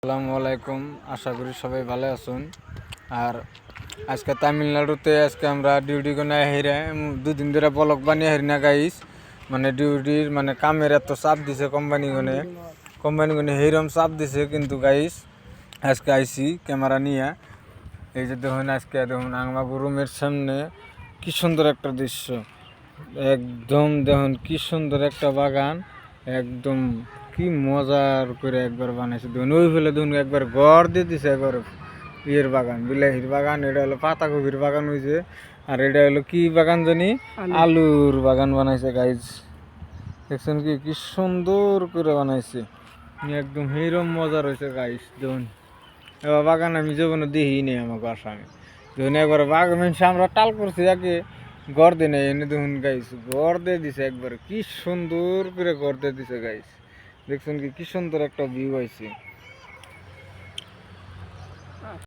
আসসালামু আলাইকুম, আশা করি সবাই ভালো আছেন। আর আজকে তামিলনাড়ুতে আজকে আমরা ডিউটি করে হেরে দুদিন ধরে বলক বানিয়ে হেরি না গাইস মানে ডিউটির মানে কামের এত চাপ দিছে কোম্পানি গনে কোম্পানি গনে সেইরকম চাপ দিছে কিন্তু গাইস আজকে আইসি ক্যামেরা নিয়ে। এই যে দেখুন আজকে, দেখুন আমাকে রুমের সামনে কি সুন্দর একটা দৃশ্য। একদম দেখুন কি সুন্দর একটা বাগান, একদম কি মজার করে একবার বানাইছে। দেখুন ওই ফেলে দেখুন একবার গড় দিয়ে দিছে একবার ইয়ের বাগান বিলাহির বাগান এটা হলো পাতাকপির বাগান হয়েছে আর এটা হলো কি বাগান জানি? আলুর বাগান বানাইছে গাইজ দেখছেন কি কি সুন্দর করে বানাইছে। একদম সেইরকম মজার হয়েছে গাইজ দেখুন এবার বাগান আমি জীবনে দেখি নেই আমার আসামে দেখুন একবার বাগান আমরা টাল করছি আগে গড় দিয়ে নেই এনে দেখুন গাইস গড় দিয়ে দিছে একবার। কি সুন্দর করে গড় দিয়ে দিছে গাইস দেখছেন কি কি সুন্দর একটা ভিউ আইছে।